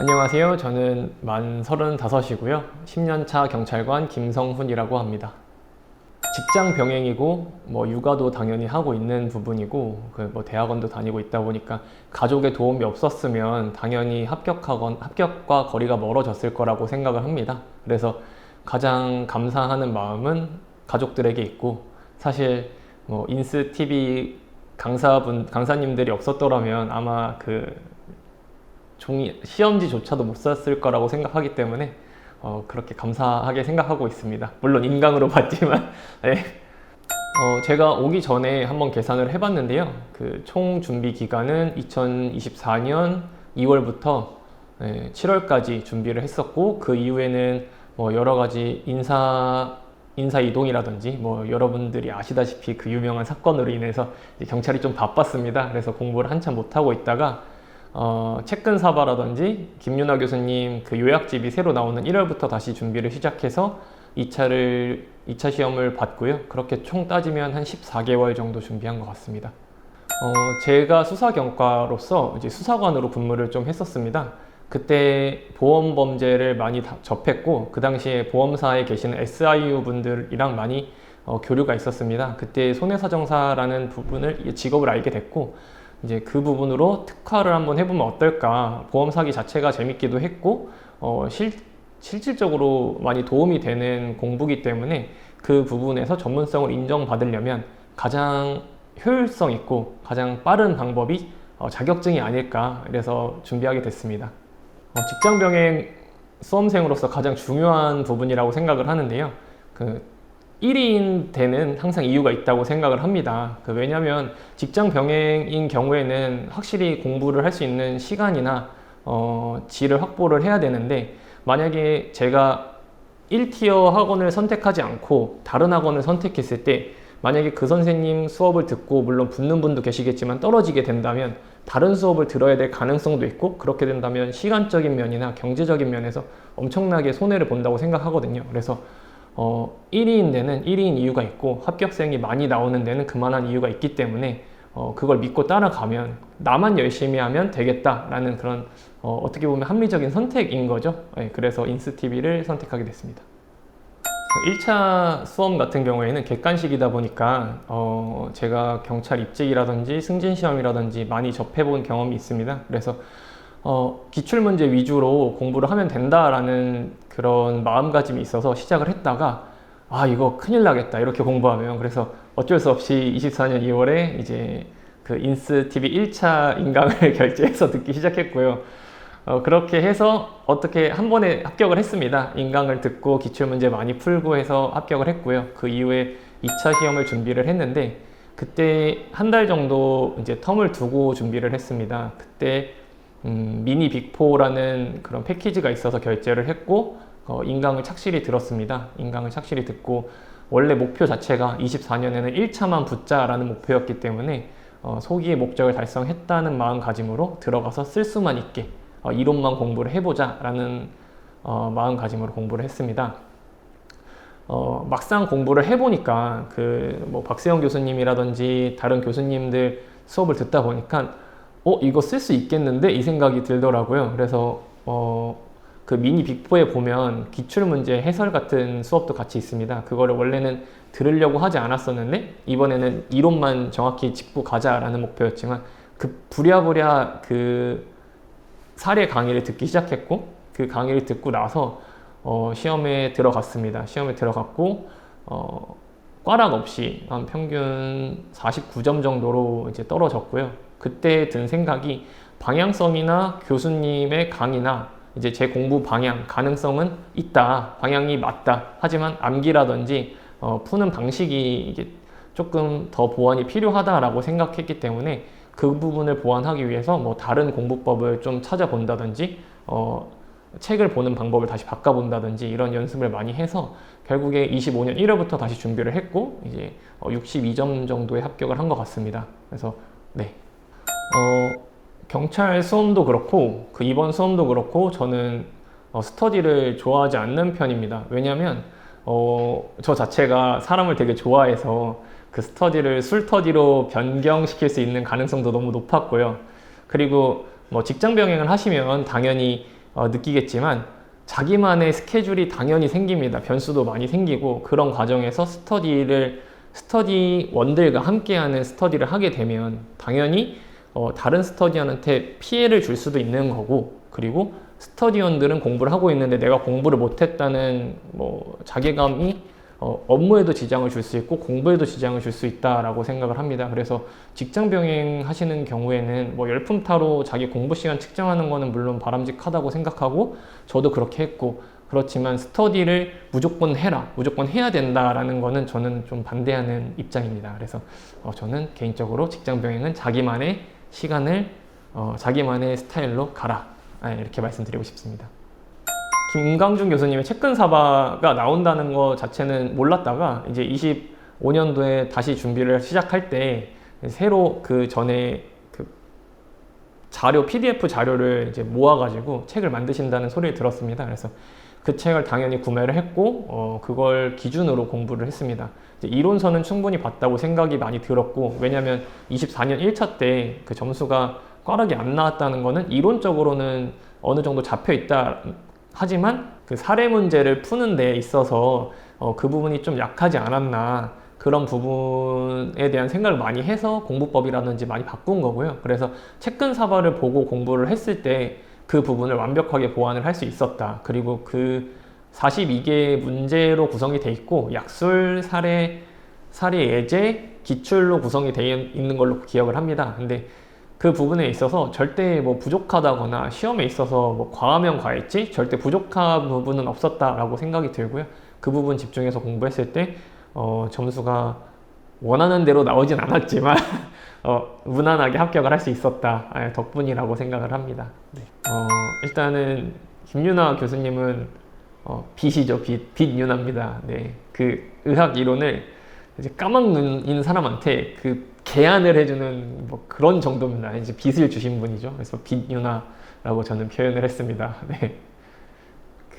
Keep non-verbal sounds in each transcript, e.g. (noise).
안녕하세요. 저는 만 35이고요. 10년차 경찰관 김성훈이라고 합니다. 직장 병행이고 뭐 육아도 당연히 하고 있는 부분이고 그 뭐 대학원도 다니고 있다 보니까 가족의 도움이 없었으면 당연히 합격하건 합격과 거리가 멀어졌을 거라고 생각을 합니다. 그래서 가장 감사하는 마음은 가족들에게 있고 사실 뭐 인스 TV 강사분 강사님들이 없었더라면 아마 그 종이 시험지조차도 못 썼을 거라고 생각하기 때문에 어, 그렇게 감사하게 생각하고 있습니다. 물론 인강으로 (laughs) 봤지만 네. 어, 제가 오기 전에 한번 계산을 해봤는데요. 그 총 준비 기간은 2024년 2월부터 7월까지 준비를 했었고 그 이후에는 뭐 여러 가지 인사 인사 이동이라든지 뭐 여러분들이 아시다시피 그 유명한 사건으로 인해서 경찰이 좀 바빴습니다. 그래서 공부를 한참 못 하고 있다가 어, 채근 사바라든지 김윤아 교수님 그 요약집이 새로 나오는 1월부터 다시 준비를 시작해서 2차를 2차 시험을 봤고요. 그렇게 총 따지면 한 14개월 정도 준비한 것 같습니다. 어, 제가 수사 경과로서 이제 수사관으로 근무를 좀 했었습니다. 그때 보험 범죄를 많이 다- 접했고 그 당시에 보험사에 계시는 SIU 분들이랑 많이 어, 교류가 있었습니다. 그때 손해사정사라는 부분을 직업을 알게 됐고 이제 그 부분으로 특화를 한번 해보면 어떨까 보험 사기 자체가 재밌기도 했고 어, 실, 실질적으로 많이 도움이 되는 공부기 때문에 그 부분에서 전문성을 인정받으려면 가장 효율성 있고 가장 빠른 방법이 어, 자격증이 아닐까 그래서 준비하게 됐습니다. 어, 직장 병행 수험생으로서 가장 중요한 부분이라고 생각을 하는데요. 그 1인 되는 항상 이유가 있다고 생각을 합니다. 그 왜냐하면 직장 병행인 경우에는 확실히 공부를 할 수 있는 시간이나 어, 질을 확보를 해야 되는데 만약에 제가 1티어 학원을 선택하지 않고 다른 학원을 선택했을 때 만약에 그 선생님 수업을 듣고 물론 붙는 분도 계시겠지만 떨어지게 된다면 다른 수업을 들어야 될 가능성도 있고 그렇게 된다면 시간적인 면이나 경제적인 면에서 엄청나게 손해를 본다고 생각하거든요. 그래서 어, 1위인 데는 1위인 이유가 있고 합격생이 많이 나오는 데는 그만한 이유가 있기 때문에 어, 그걸 믿고 따라가면 나만 열심히 하면 되겠다라는 그런 어, 어떻게 보면 합리적인 선택인 거죠. 네, 그래서 인스TV를 선택하게 됐습니다. 1차 수험 같은 경우에는 객관식이다 보니까 어, 제가 경찰 입직이라든지 승진 시험이라든지 많이 접해본 경험이 있습니다. 그래서 어, 기출문제 위주로 공부를 하면 된다라는 그런 마음가짐이 있어서 시작을 했다가 아 이거 큰일 나겠다 이렇게 공부하면 그래서 어쩔 수 없이 24년 2월에 이제 그 인스 TV 1차 인강을 (laughs) 결제해서 듣기 시작했고요. 어, 그렇게 해서 어떻게 한 번에 합격을 했습니다. 인강을 듣고 기출문제 많이 풀고 해서 합격을 했고요. 그 이후에 2차 시험을 준비를 했는데 그때 한 달 정도 이제 텀을 두고 준비를 했습니다. 그때 음, 미니 빅4라는 그런 패키지가 있어서 결제를 했고 어, 인강을 착실히 들었습니다. 인강을 착실히 듣고 원래 목표 자체가 24년에는 1차만 붙자라는 목표였기 때문에 어, 소기의 목적을 달성했다는 마음가짐으로 들어가서 쓸 수만 있게 어, 이론만 공부를 해보자라는 어, 마음가짐으로 공부를 했습니다. 어, 막상 공부를 해보니까 그 뭐 박세영 교수님이라든지 다른 교수님들 수업을 듣다 보니까 어 이거 쓸 수 있겠는데 이 생각이 들더라고요. 그래서 어, 그 미니 빅4에 보면 기출 문제 해설 같은 수업도 같이 있습니다. 그거를 원래는 들으려고 하지 않았었는데 이번에는 이론만 정확히 짚고 가자라는 목표였지만 그 부랴부랴 그 사례 강의를 듣기 시작했고 그 강의를 듣고 나서 어, 시험에 들어갔습니다. 시험에 들어갔고 어, 꽈락 없이 한 평균 49점 정도로 이제 떨어졌고요. 그때 든 생각이 방향성이나 교수님의 강의나 이제 제 공부 방향 가능성은 있다 방향이 맞다 하지만 암기라든지 어, 푸는 방식이 이게 조금 더 보완이 필요하다라고 생각했기 때문에 그 부분을 보완하기 위해서 뭐 다른 공부법을 좀 찾아본다든지 어, 책을 보는 방법을 다시 바꿔본다든지 이런 연습을 많이 해서 결국에 25년 1월부터 다시 준비를 했고 이제 어, 62점 정도의 합격을 한 것 같습니다. 그래서 네. 어, 경찰 수험도 그렇고 그 이번 수험도 그렇고 저는 어, 스터디를 좋아하지 않는 편입니다. 왜냐하면 어, 저 자체가 사람을 되게 좋아해서 그 스터디를 술터디로 변경시킬 수 있는 가능성도 너무 높았고요. 그리고 뭐 직장 병행을 하시면 당연히 어, 느끼겠지만 자기만의 스케줄이 당연히 생깁니다. 변수도 많이 생기고 그런 과정에서 스터디를 스터디 원들과 함께하는 스터디를 하게 되면 당연히 어, 다른 스터디원한테 피해를 줄 수도 있는 거고 그리고 스터디원들은 공부를 하고 있는데 내가 공부를 못했다는 뭐 자괴감이 어, 업무에도 지장을 줄 수 있고 공부에도 지장을 줄 수 있다라고 생각을 합니다. 그래서 직장 병행 하시는 경우에는 뭐 열품타로 자기 공부 시간 측정하는 거는 물론 바람직하다고 생각하고 저도 그렇게 했고 그렇지만 스터디를 무조건 해라, 무조건 해야 된다라는 거는 저는 좀 반대하는 입장입니다. 그래서 어, 저는 개인적으로 직장 병행은 자기만의 시간을 어, 자기만의 스타일로 가라 아, 이렇게 말씀드리고 싶습니다. 김강준 교수님의 채권 사바가 나온다는 것 자체는 몰랐다가 이제 25년도에 다시 준비를 시작할 때 새로 그 전에 그 자료 PDF 자료를 이제 모아가지고 책을 만드신다는 소리를 들었습니다. 그래서 그 책을 당연히 구매를 했고 어, 그걸 기준으로 공부를 했습니다. 이론서는 충분히 봤다고 생각이 많이 들었고 왜냐하면 24년 1차 때 그 점수가 꽈락이 안 나왔다는 거는 이론적으로는 어느 정도 잡혀 있다 하지만 그 사례 문제를 푸는 데 있어서 어, 그 부분이 좀 약하지 않았나 그런 부분에 대한 생각을 많이 해서 공부법이라든지 많이 바꾼 거고요. 그래서 채권 사발을 보고 공부를 했을 때 그 부분을 완벽하게 보완을 할 수 있었다. 그리고 그 42개 문제로 구성이 돼 있고 약술 사례 사례 예제 기출로 구성이 되어 있는 걸로 기억을 합니다. 근데 그 부분에 있어서 절대 뭐 부족하다거나 시험에 있어서 뭐 과하면 과했지 절대 부족한 부분은 없었다라고 생각이 들고요. 그 부분 집중해서 공부했을 때 어, 점수가 원하는 대로 나오진 않았지만 (laughs) 어, 무난하게 합격을 할 수 있었다 아, 덕분이라고 생각을 합니다. 네. 어, 일단은 김윤아 교수님은 어, 빛이죠 빛 빛윤아입니다. 네, 그 의학 이론을 이제 까막 눈인 사람한테 그 개안을 해주는 뭐 그런 정도입니다. 이제 빛을 주신 분이죠. 그래서 빛윤아라고 저는 표현을 했습니다. (laughs) 네.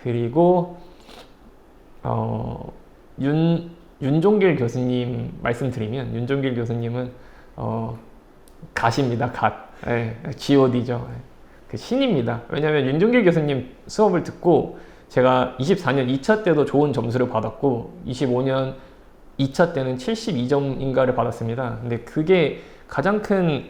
그리고 어, 윤 윤종길 교수님 말씀드리면 윤종길 교수님은 어, 갓입니다. 갓. 예, G.O.D죠. 그 신입니다. 왜냐하면 윤종길 교수님 수업을 듣고 제가 24년 2차 때도 좋은 점수를 받았고 25년 2차 때는 72점인가를 받았습니다. 근데 그게 가장 큰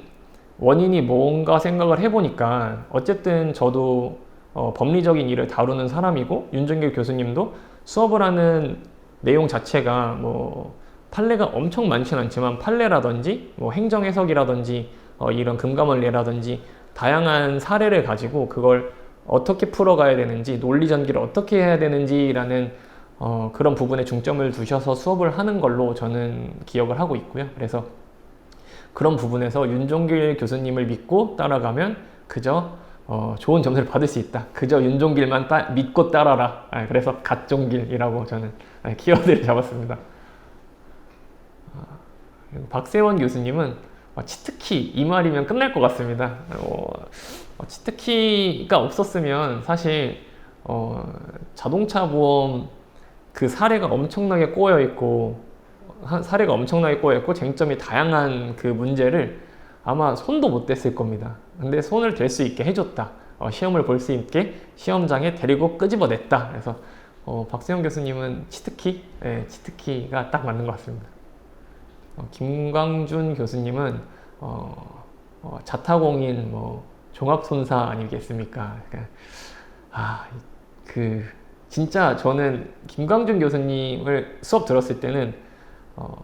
원인이 뭔가 생각을 해보니까 어쨌든 저도 어, 법리적인 일을 다루는 사람이고 윤종길 교수님도 수업을 하는 내용 자체가 뭐 판례가 엄청 많지는 않지만 판례라든지 뭐 행정 해석이라든지 어, 이런 금감원례라든지 다양한 사례를 가지고 그걸 어떻게 풀어가야 되는지 논리 전기를 어떻게 해야 되는지라는 어, 그런 부분에 중점을 두셔서 수업을 하는 걸로 저는 기억을 하고 있고요. 그래서 그런 부분에서 윤종길 교수님을 믿고 따라가면 그저 어, 좋은 점수를 받을 수 있다. 그저 윤종길만 따, 믿고 따라라. 아, 그래서 갓종길이라고 저는 아, 키워드를 잡았습니다. 아, 박세원 교수님은 아, 치트키 이 말이면 끝날 것 같습니다. 어, 어, 치트키가 없었으면 사실 어, 자동차 보험 그 사례가 엄청나게 꼬여 있고 사례가 엄청나게 꼬여 있고 쟁점이 다양한 그 문제를 아마 손도 못 댔을 겁니다. 근데 손을 댈 수 있게 해줬다. 어, 시험을 볼 수 있게 시험장에 데리고 끄집어냈다. 그래서 어, 박세영 교수님은 치트키, 네, 치트키가 딱 맞는 것 같습니다. 어, 김광준 교수님은 어, 어, 자타공인 뭐 종합손사 아니겠습니까? 그러니까, 아, 그 진짜 저는 김광준 교수님을 수업 들었을 때는 어,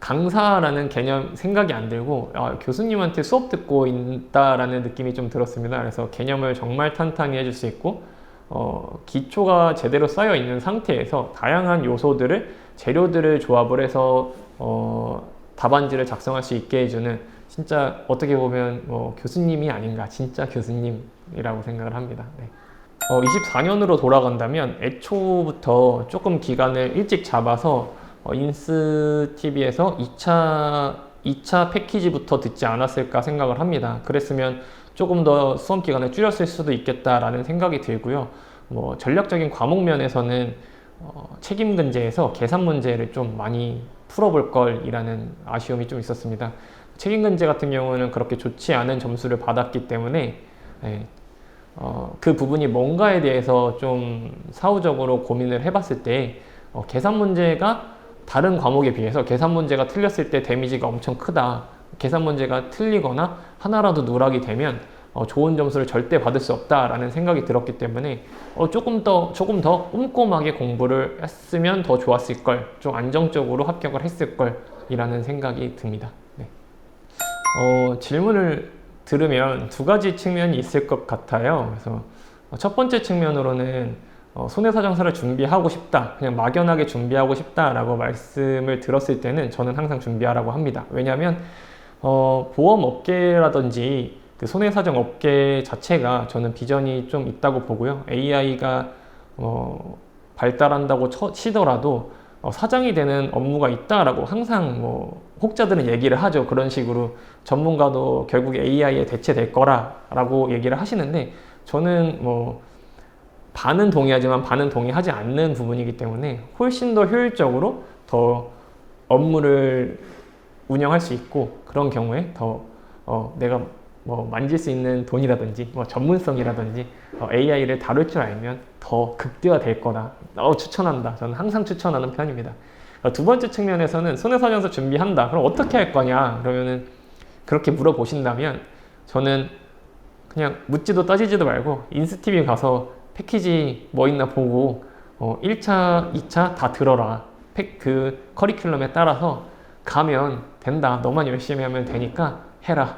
강사라는 개념 생각이 안 들고 아, 교수님한테 수업 듣고 있다라는 느낌이 좀 들었습니다. 그래서 개념을 정말 탄탄히 해줄 수 있고 어, 기초가 제대로 쌓여 있는 상태에서 다양한 요소들을 재료들을 조합을 해서 어, 답안지를 작성할 수 있게 해주는 진짜 어떻게 보면 뭐 교수님이 아닌가 진짜 교수님이라고 생각을 합니다. 네. 어, 24년으로 돌아간다면 애초부터 조금 기간을 일찍 잡아서 어, 인스TV에서 2차, 2차 패키지부터 듣지 않았을까 생각을 합니다. 그랬으면 조금 더 수험 기간을 줄였을 수도 있겠다라는 생각이 들고요. 뭐 전략적인 과목 면에서는 어, 책임 근제에서 계산 문제를 좀 많이 풀어볼 걸이라는 아쉬움이 좀 있었습니다. 책임 근제 같은 경우는 그렇게 좋지 않은 점수를 받았기 때문에 네, 어, 그 부분이 뭔가에 대해서 좀 사후적으로 고민을 해봤을 때 어, 계산 문제가 다른 과목에 비해서 계산 문제가 틀렸을 때 데미지가 엄청 크다. 계산 문제가 틀리거나 하나라도 누락이 되면 어, 좋은 점수를 절대 받을 수 없다라는 생각이 들었기 때문에 어, 조금 더 조금 더 꼼꼼하게 공부를 했으면 더 좋았을 걸, 좀 안정적으로 합격을 했을 걸이라는 생각이 듭니다. 네. 어, 질문을 들으면 두 가지 측면이 있을 것 같아요. 그래서 어, 첫 번째 측면으로는 어, 손해사정사를 준비하고 싶다, 그냥 막연하게 준비하고 싶다라고 말씀을 들었을 때는 저는 항상 준비하라고 합니다. 왜냐하면 어, 보험 업계라든지 그 손해사정 업계 자체가 저는 비전이 좀 있다고 보고요. AI가 어, 발달한다고 쳐, 치더라도 어, 사장이 되는 업무가 있다라고 항상 뭐 혹자들은 얘기를 하죠. 그런 식으로 전문가도 결국 AI에 대체될 거라라고 얘기를 하시는데 저는 뭐 반은 동의하지만 반은 동의하지 않는 부분이기 때문에 훨씬 더 효율적으로 더 업무를 운영할 수 있고 그런 경우에 더 어, 내가 뭐 만질 수 있는 돈이라든지 뭐 전문성이라든지 어, AI를 다룰 줄 알면 더 극대화될 거다. 어, 추천한다. 저는 항상 추천하는 편입니다. 어, 두 번째 측면에서는 손해사정서 준비한다. 그럼 어떻게 할 거냐? 그러면은 그렇게 물어보신다면 저는 그냥 묻지도 따지지도 말고 인스티비 가서 패키지 뭐 있나 보고 어, 1차, 2차 다 들어라. 팩, 그 커리큘럼에 따라서 가면 된다. 너만 열심히 하면 되니까 해라.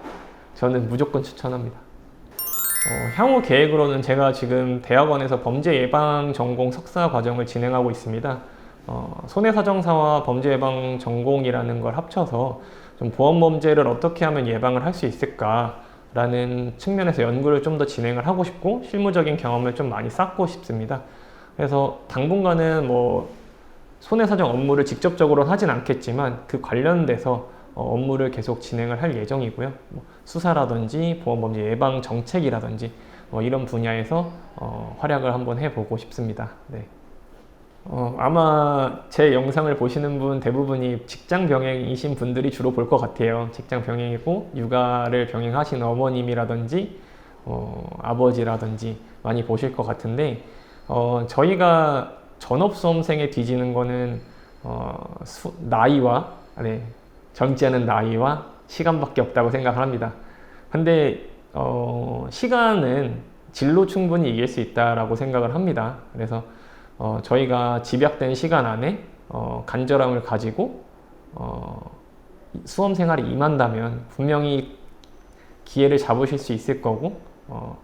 저는 무조건 추천합니다. 어, 향후 계획으로는 제가 지금 대학원에서 범죄 예방 전공 석사 과정을 진행하고 있습니다. 어, 손해사정사와 범죄 예방 전공이라는 걸 합쳐서 좀 보험 범죄를 어떻게 하면 예방을 할 수 있을까라는 측면에서 연구를 좀 더 진행을 하고 싶고 실무적인 경험을 좀 많이 쌓고 싶습니다. 그래서 당분간은 뭐 손해사정 업무를 직접적으로 하진 않겠지만 그 관련돼서 어, 업무를 계속 진행을 할 예정이고요. 뭐 수사라든지 보험범죄 예방 정책이라든지 뭐 이런 분야에서 어, 활약을 한번 해보고 싶습니다. 네. 어, 아마 제 영상을 보시는 분 대부분이 직장 병행이신 분들이 주로 볼 것 같아요. 직장 병행이고 육아를 병행하신 어머님이라든지 어, 아버지라든지 많이 보실 것 같은데 어, 저희가 전업 수험생에 뒤지는 거는 어, 수, 나이와 네, 젊지 않은 나이와 시간밖에 없다고 생각합니다. 근데 어, 시간은 질로 충분히 이길 수 있다라고 생각을 합니다. 그래서 어, 저희가 집약된 시간 안에 어, 간절함을 가지고 어, 수험 생활이 임한다면 분명히 기회를 잡으실 수 있을 거고 어,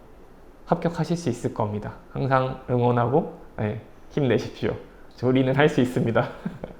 합격하실 수 있을 겁니다. 항상 응원하고 네, 힘내십시오. 우리는 할 수 있습니다. (laughs)